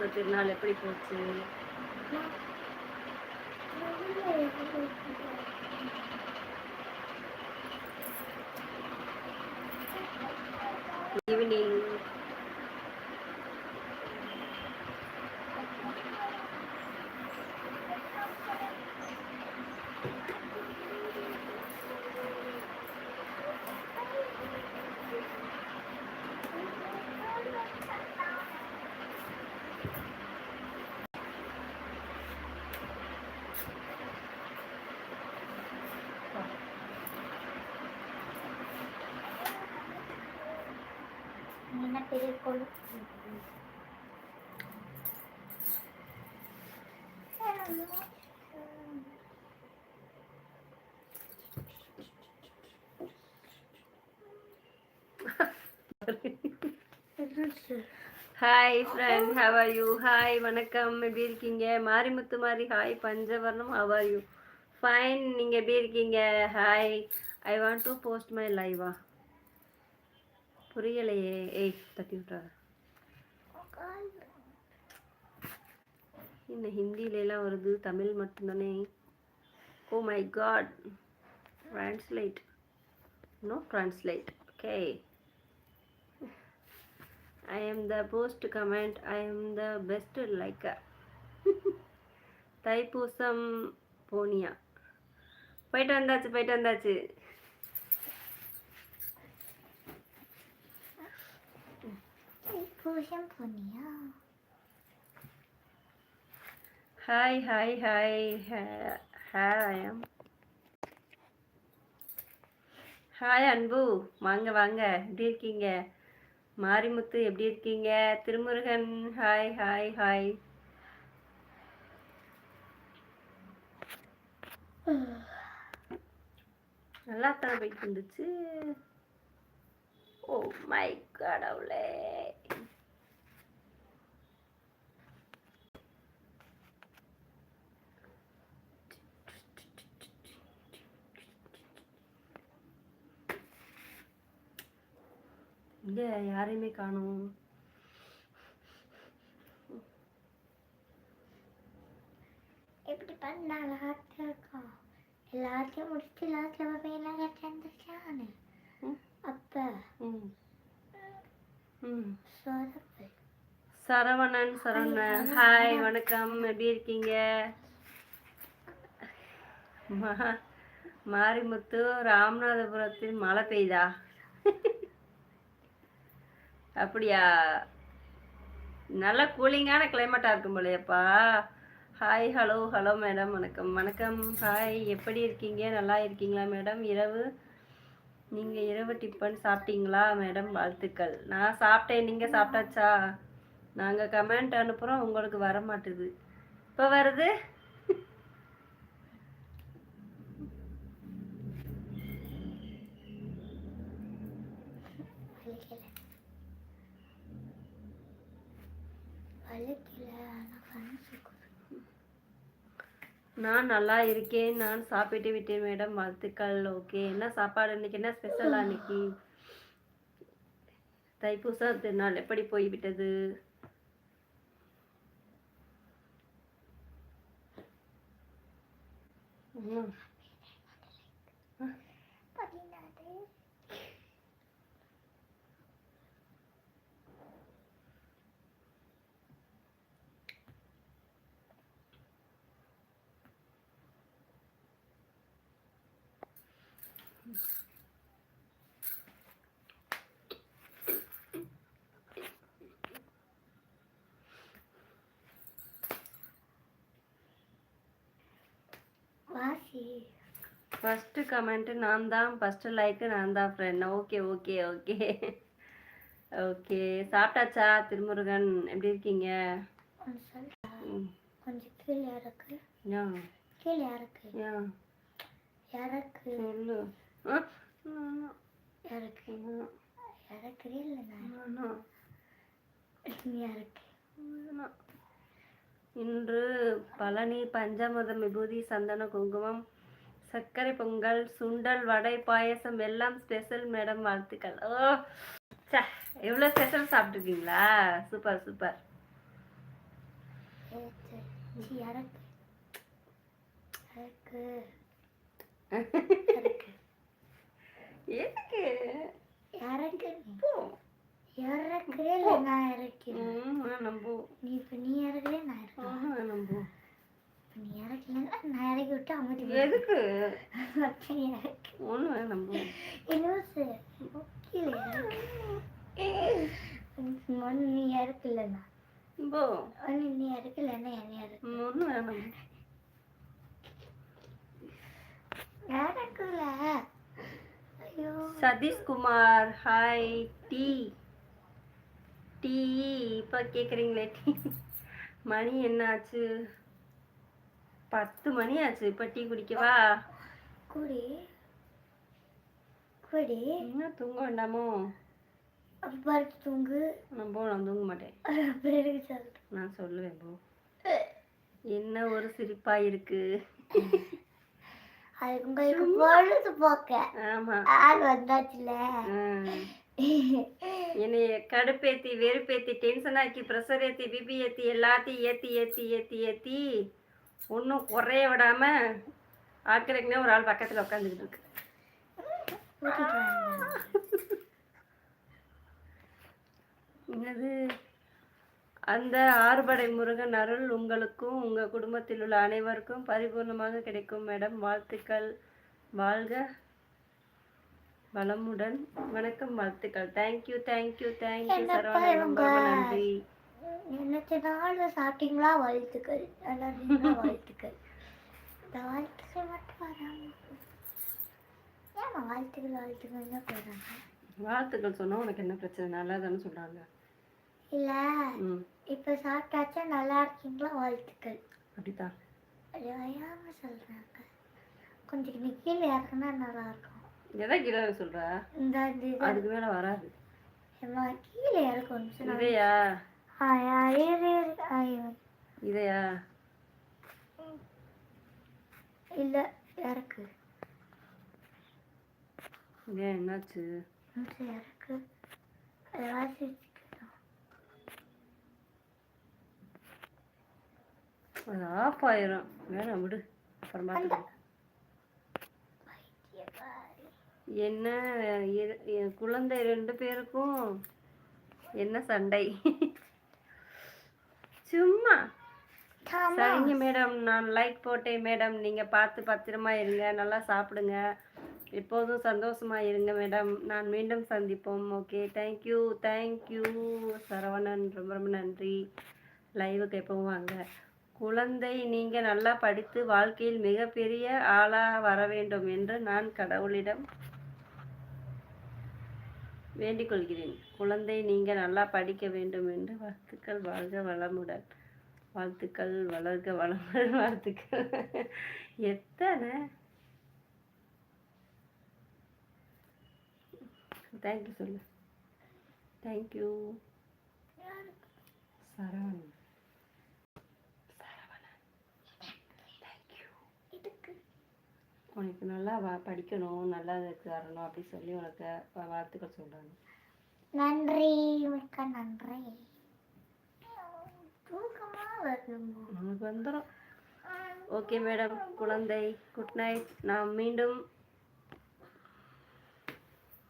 தைப்பூச திருநாள் எப்படி போச்சு? ஈவினிங் என்ன பெரிய கொழு hi friend how are you hi வணக்கம். எப்படி இருக்கீங்க? Marimuthu Mari hi Panchavarnam. How are you fine நீங்கள் எப்படி இருக்கீங்க? Hi I want to post my லைவா புரியலையே. ஏய் தட்டி விட்றா. என்ன ஹிந்திலலாம் வருது தமிழ் மட்டும்தானே. ஓ my god translate no translate okay I am the post comment I am the best liker. Thaipusam போனியா. போயிட்டு வந்தாச்சு போயிட்டு வந்தாச்சு பூஷம் போனியா hi hi hi hi I am hi Anbu. வாங்க வாங்க. எப்படி இருக்கீங்க? மாரிமுத்து எப்படி இருக்கீங்க? திருமுருகன் ஹாய் ஹாய் ஹாய் நல்லா தான் போயிட்டு இருந்துச்சு ஓ oh மை கடவுளே இங்க யாரையுமே காணோம். எப்படி பண்ண எல்லாத்தையும் இருக்கும். எல்லாத்தையும் முடிச்சுட்டு எல்லாத்தையும் போயெல்லாம் கட்டிருந்துச்சானு ம். அப்ப சரவணன். சரவணன் ஹாய் வணக்கம். எப்படி இருக்கீங்க? மா- மாரிமுத்து ராமநாதபுரத்தில் மழை பெய்தா? அப்படியா? நல்ல கூலிங்கான கிளைமேட்டாக இருக்கும் போலையப்பா. ஹாய் ஹலோ ஹலோ மேடம் வணக்கம் வணக்கம். ஹாய் எப்படி இருக்கீங்க? நல்லா இருக்கீங்களா மேடம் இரவு? நீங்கள் இரவு டிஃபன் சாப்பிட்டீங்களா மேடம் வாழ்த்துக்கள். நான் சாப்பிட்டேன். நீங்கள் சாப்பிட்டாச்சா? நாங்கள் கமெண்ட் அனுப்புகிறோம் உங்களுக்கு வர மாட்டுது இப்போ வருது? நான் நல்லா இருக்கேன். நான் சாப்பிட்டு விட்டேன் மேடம். வாழ்த்துக்கள். ஓகே. என்ன சாப்பாடு? இன்னைக்கு என்ன ஸ்பெஷல் அன்னைக்கு தைப்பூச திருநாள் எப்படி போய்விட்டது? ம். ஃபஸ்ட்டு கமெண்ட்டு நான் தான். ஃபஸ்ட்டு லைக்கு நான் தான் friend okay okay okay okay சாப்பிட்டாச்சா திருமுருகன்? எப்படி இருக்கீங்க? கொஞ்சம் கீழே இறக்கு. யா. கீழே இறக்கு. யா. இறக்கு. சொல்லு? இறக்கு? இறக்குறே இல்லை நான். இறக்கு? இன்று பழனி பஞ்சாமிர்தம் விபூதி சந்தன குங்குமம் சர்க்கரை பொங்கல் சுண்டல் வடை பாயசம் எல்லாம் ஸ்பெஷல் மேடம் வாழ்த்துக்கள். ஓ சே எவ்வளோ ஸ்பெஷல் சாப்பிட்ருக்கீங்களா சூப்பர் சூப்பர் எதுக்கு? போ. இறக்குறே இல்லை நான் இறக்கிறேன் ம், வேணாம் போ நீ இப்போ நீ இறக்குறே நான் இறக்குறேன் ஆஹா, வேணாம் போ இப்போ நீ இறக்கலன்னா நான் இறக்கி விட்டு அமைதி எதுக்கு? அப்படி நீ இறக்கு. ஒண்ணு வேணாம் போ இன்னொரு கீழே ஒன்று நீ இறக்கலண்ணா போ ஒன்று நீ இறக்கலன்னா என்ன இறக்கு. ஒண்ணு வேணாம் சதீஷ்குமார் ஹாய் டீ. டீ இப்போ கேட்குறீங்களே டீ. மணி என்ன ஆச்சு பத்து மணி ஆச்சு. இப்போ டீ குடிக்கவா? குடி. குடி. என்ன தூங்க வேண்டாமோ? அப்போ படுத்து தூங்கு. நான் போ நான் தூங்க மாட்டேன். அப்புறம் நான் சொல்லுவேன் போ. என்ன ஒரு சிரிப்பா இருக்கு? அதுக்கு உங்களுக்கு பொழுது போக்க. ஆமா. ஆள் வந்தாச்சுல ஆ. என்னைய கடுப்பேத்தி வெறுப்பேத்தி டென்ஷன் ஆக்கி ப்ரெஷர் ஏத்தி பிபி ஏத்தி எல்லாத்தையும் ஏத்தி ஏத்தி ஏத்தி ஏத்தி ஒன்றும் குறைய விடாம ஆக்கிறக்குனே ஒரு ஆள் பக்கத்துல உட்காந்துக்கிட்டு இருக்கு. என்னது? அந்த ஆறுபடை முருகன் அருள் உங்களுக்கும் உங்க குடும்பத்தில் உள்ள அனைவருக்கும் பரிபூர்ணமாக கிடைக்கும் மேடம். வாழ்த்துக்கள். வாழ்க வளமுடன். வணக்கம் வாழ்த்துக்கள். தேங்க்யூ தேங்க்யூ தேங்க்யூ சரவணன் ரொம்ப? நன்றி. நினைச்ச நாள் சாப்பிட்டீங்களா? வாழ்த்துக்கள். நல்லா வாழ்த்துக்கள். வாழ்த்துக்கள் மட்டும் வராம ஏமா வாழ்த்துக்கள் வாழ்த்துக்கள் தான் போடுறாங்க? வாழ்த்துக்கள் சொன்னா உனக்கு என்ன பிரச்சனை? நல்லா தானே சொல்றாங்க. இல்ல. இப்ப சாப்பிட்டாச்சா? நல்லா இருக்கீங்களா? வாழ்த்துக்கள். வயாம சொல்றாங்க. கொஞ்சம் கீழே இறக்குனா நல்லா இருக்கும் எதை கீழே சொல்ற. அதுக்கு மேல வராது. கீழே இறக்கு ஒரு நிமிஷம் நான் இதையா? இதையா? இல்ல இறக்கு. ஏன் என்னாச்சு? இறக்கு. அதை வாசிச்சுக்கணும் அது ஆஃப் ஆயிரும். வேணாம் விடு. அப்புறம் பார்த்துக்கலாம் என்ன குழந்தை ரெண்டு பேருக்கும் என்ன சண்டை? சும்மா. சரிங்க மேடம் நான் லைக் போட்டேன் மேடம். நீங்க பார்த்து பத்திரமா இருங்க நல்லா சாப்பிடுங்க. எப்போதும் சந்தோஷமா இருங்க மேடம். நான் மீண்டும் சந்திப்போம். ஓகே தேங்க்யூ தேங்க்யூ சரவணன் ரொம்ப ரொம்ப நன்றி. லைவுக்கு எப்பவும் வாங்க. குழந்தை நீங்க நல்லா படித்து வாழ்க்கையில் மிகப்பெரிய ஆளா வர வேண்டும் என்று நான் கடவுளிடம் வேண்டிக் கொள்கிறேன் குழந்தை நீங்கள் நல்லா படிக்க வேண்டும் என்று வாழ்த்துக்கள் வாழ்க வளமுடன். வாழ்த்துக்கள் வளர்க வளமுடன் வாழ்த்துக்கள். எத்தனை? தேங்க்யூ சொல்லு. தேங்க்யூ சரவணன் தேங்க்யூ இதுக்கு உனக்கு நல்லா வா படிக்கணும் நல்லா வரணும் அப்படி சொல்லி உனக்கு வாழ்த்துக்கள் சொல்கிறாங்க நன்றி மிக்க நன்றி. நமக்கு வந்துடும் ஓகே மேடம் குழந்தை குட் நைட். நாம் மீண்டும்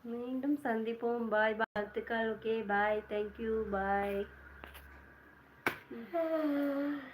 மீண்டும் சந்திப்போம். பாய் பாய் வாழ்த்துக்கள். Okay bye. Thank you bye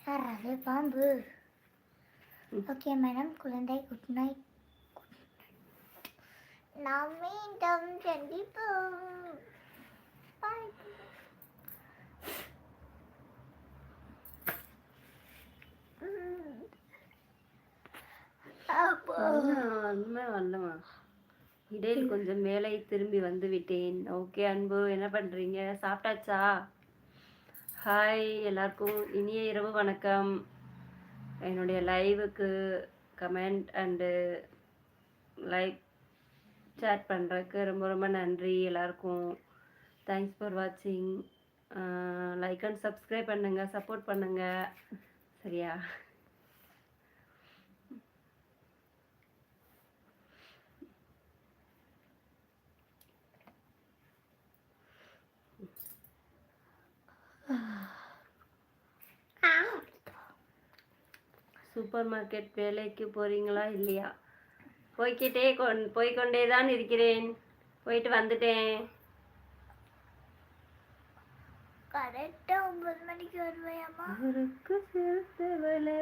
sir அது பாம்பு. ஓகே மேடம் குழந்தை குட் நைட் நாம் மீண்டும் சந்திப்போம். பாய் இடையில் கொஞ்சம் மேலே திரும்பி வந்து விட்டேன். ஓகே அன்பு என்ன பண்ணுறீங்க சாப்பிட்டாச்சா? ஹாய் எல்லாருக்கும் இனிய இரவு வணக்கம். என்னுடைய லைவுக்கு கமெண்ட் அண்டு லைக் சேட் பண்ணுறதுக்கு ரொம்ப ரொம்ப நன்றி எல்லாருக்கும். தேங்க்ஸ் ஃபார் வாட்சிங் லைக் அண்ட் சப்ஸ்கிரைப் பண்ணுங்கள் சப்போர்ட் பண்ணுங்கள் சரியா? சூப்பர் மார்க்கெட் வேலைக்கு போகிறீங்களா இல்லையா? போய்க்கிட்டே கொண் போய்க்கொண்டே தான் இருக்கிறேன். போயிட்டு வந்துட்டேன். கரெக்டா ஒன்பது மணிக்கு வருவேயம்மா. அவருக்கு சிறுத்தவளே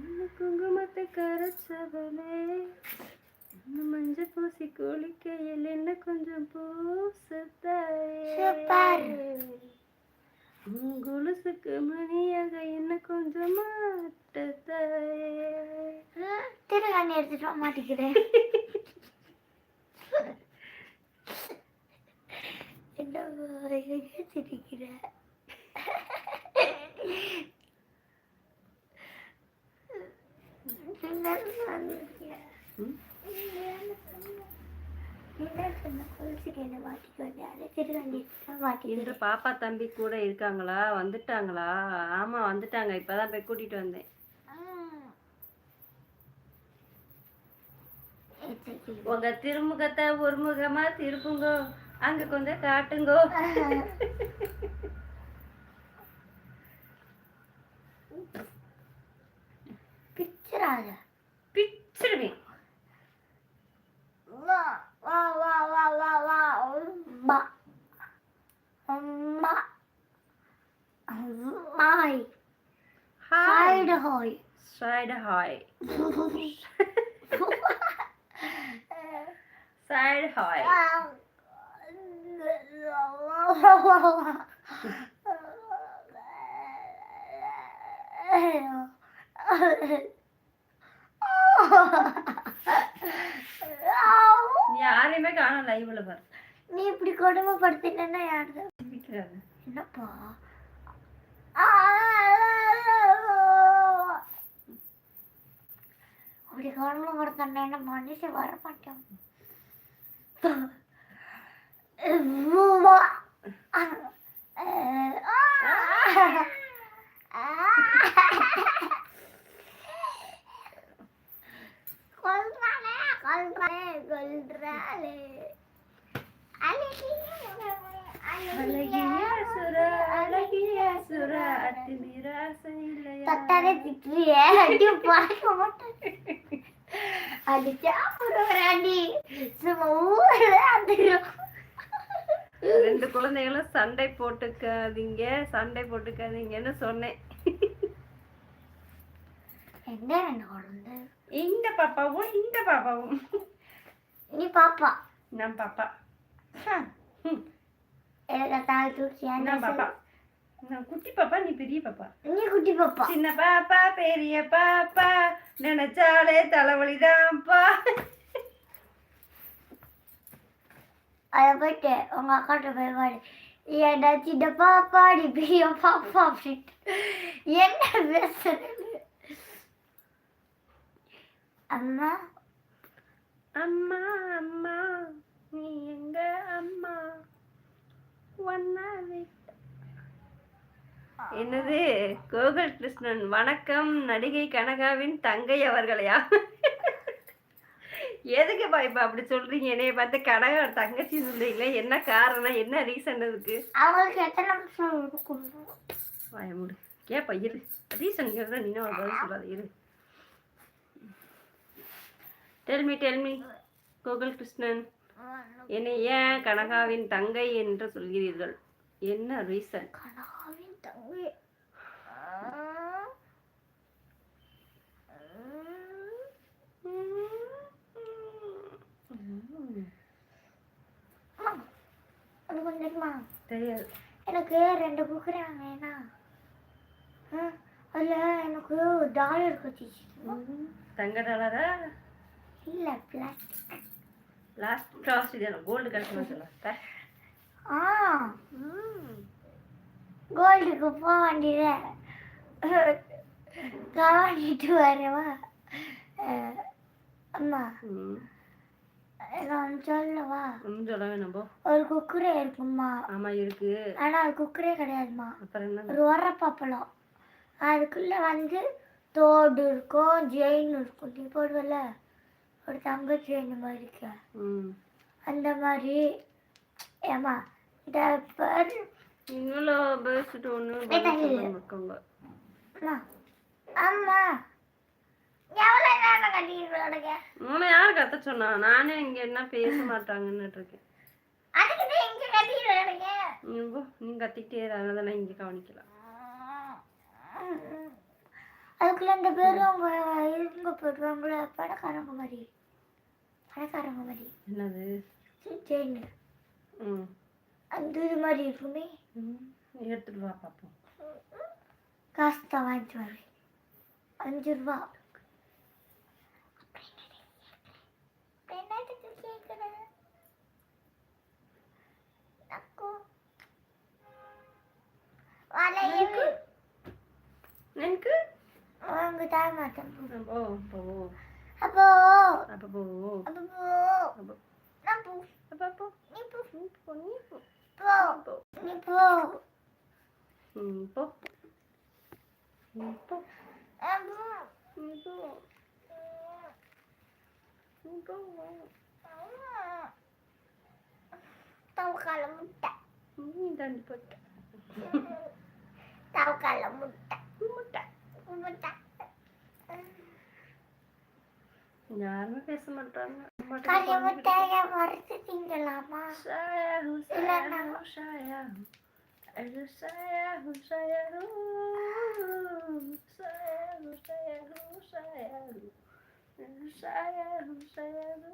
இன்னும் குங்குமத்தை கரைச்சவளே. மஞ்சள் பூசி குளிக்கையில் என்ன கொஞ்சம் பூசத்தாயே கொலுசுக்கு மணியாக என்ன கொஞ்சம் மாட்டத்தாயே திருகாணி எடுத்துட்டு வர மாட்டேங்கிறேன் என்ன சிரிக்கிற ம்? இன்று பாப்பா தம்பி கூட இருக்காங்களா? வந்துட்டாங்களா? ஆமா வந்துட்டாங்க. இப்பதான் போய் கூட்டிட்டு வந்தேன். உங்க திருமுகத்தை ஒரு முகமா திருப்புங்கோ. அங்க கொஞ்சம் காட்டுங்கோ. కన్నైనా మనిషి వరపట్టం కొల్రాలే కొల్రాలే కొల్రాలే तत्ता ने दिख रही है हड्डी पास हो அடிச்சா புறவராண்டி சும்மா ஊர்ல வந்துடும் ரெண்டு குழந்தைகளும் சண்டை போட்டுக்காதீங்க சண்டை போட்டுக்காதீங்கன்னு சொன்னேன். என்ன ரெண்டு குழந்தை இந்த பாப்பாவும் இந்த பாப்பாவும். நீ பாப்பா. நான் பாப்பா. நான் பாப்பா. நான் குட்டி பாப்பா நீ பெரிய பாப்பா? நீ குட்டி பாப்பா. சின்ன பாப்பா பெரிய பாப்பா நினைச்சாலே தலைவலிதான்ப்பா. அதை போயிட்டு உங்க அக்காட்ட போய் பாடு ஏடா சின்ன பாப்பா நீ பெரிய பாப்பா அப்படின்ட்டு. என்ன பேசுறது? அம்மா? அம்மா அம்மா நீ எங்க அம்மா? ஒன்னா என்னது? கோகுல் கிருஷ்ணன் வணக்கம். நடிகை கனகாவின் தங்கை அவர்களையா? எதுக்கு இப்ப அப்படி சொல்றீங்க? என்னைய பார்த்து கனகா தங்கச்சி சொல்றீங்களே என்ன காரணம்? என்ன ரீசன் அதுக்கு? அவங்களுக்கு எத்தனை நிமிஷம் இருக்கும்? வாய மூடு. கேப்பா இரு. ரீசன் கேட்குற நீ பதில் சொல்லாத இரு. Tell me tell me Gokul Krishnan. என்னை ஏன் கனகாவின் தங்கை என்று சொல்கிறீர்கள்? என்ன ரீசன் கனகாவின் தங்கை? தெரியாது. எனக்கு ரெண்டு குக்குறாங்க ஏன்னா. அதில் எனக்கு டாலர் கட்டிச்சு தங்க டாலரா இல்லை பிளாஸ்டிக் லாஸ்ட் இது கோல்டு கிடைக்குமா சொல்ல ஆ. கோல்டுக்கு போக வேண்டியது கவனிட்டு வரவா? அம்மா. நான் சொல்லவா? ஒரு குக்கரே இருக்கும்மா. ஆமா இருக்கு. ஆனால் அது குக்கரே என்ன? ஒரு உரப்பப்பளம் அதுக்குள்ள வந்து தோடு இருக்கும் ஜெயின் இருக்கும். நீ போடுவல ஒரு தங்க செயின் மாதிரி இருக்க. அந்த மாதிரி. ஏமா இந்த பாரு இவ்வளோ பேசிட்டு ஒன்று இருக்காங்க அம்மா எவ்வளோ நேரம் கட்டிட்டு கிடக்க உன்னை யார் கத்த சொன்னா நானே இங்க என்ன பேச மாட்டாங்கன்னு இருக்கேன் அதுக்கு இங்கே கட்டிட்டு கிடக்க நீ கத்திக்கிட்டே அதனால தான் நான் இங்கே கவனிக்கலாம் அதுக்குள்ள இந்த பெரியவங்க இவங்க பெரியவங்கள பணக்காரங்க மாதிரி பணக்காரங்க மாதிரி என்னது செயின் ம் அந்த இது மாதிரி இருக்குமே ம், எடுத்துட்டு வா பார்ப்போம் காசு தான் வாங்கிட்டு வரேன் அஞ்சு ரூபா என்னத்துக்கு கேட்குறேன் வளையல் எனக்கு வாங்க தர மாட்டேன் போ போ அப்போ அப்போ போ அப்போ போ அப்போ நான் போ அப்போ போ நீ போ நீ போ நீ போ போ போ நீ போ ம் போ நீ போ நான் போ நீ போ நீ யாருமே பேச மாட்டாங்க கறி முட்டைய வறுத்து திங்கலாமா Sayahu, இல்லைன்னா sayahu, sayahu. Sayahu, sayahu.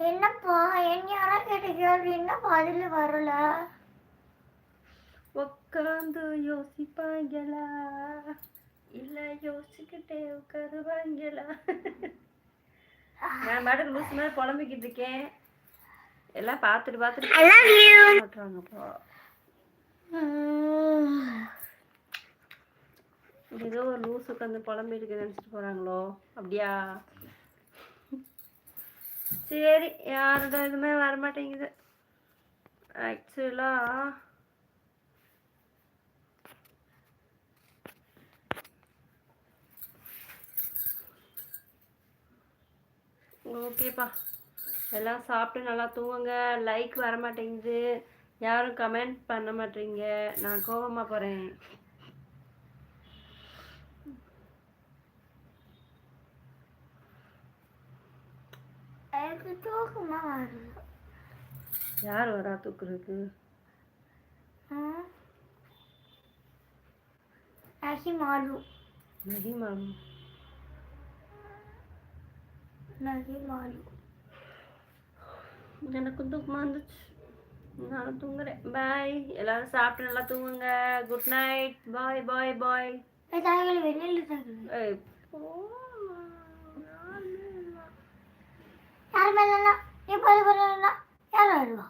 என்னப்பா என்ன யாரா கேட்ட கேள்வி என்ன பதில் வரல உட்காந்து யோசிப்பாங்களா இல்ல யோசிச்சுக்கிட்டே உட்காருவாங்களா நான் பாட்டுக்கு லூஸ் மாதிரி புலம்பிக்கிட்டு இருக்கேன். எல்லாம் பார்த்துட்டு பார்த்துட்டு மாட்டுறாங்கப்பா ஏதோ ஒரு லூஸ் உட்காந்து புலம்பி இருக்கு நினச்சிட்டு போறாங்களோ? அப்படியா? சரி யாரோட இதுவுமே வர மாட்டேங்குது ஓகேப்பா எல்லாம் சாப்பிட்டு நல்லா தூங்குங்க. லைக் வர மாட்டேங்குது யாரும் கமெண்ட் பண்ண மாட்டீங்க. நான் கோவமா போறேன். எனக்கு தூக்கமா வருது. யார் வரா தூக்குறதுக்கு? ம். நகி மாலு மகிமா நகி மாலு? எனக்கு தூக்கமா வந்துச்சு. நானும் தூங்குறேன். பாய் எல்லாரும் சாப்பிட்டு நல்லா தூங்குங்க. குட் நைட் பாய் பாய் பாய் தாய்கள் வெளியில் தாய்கள். ஏய். யார் மேலாம் நீ போய் வரலாம் யார் வருவா?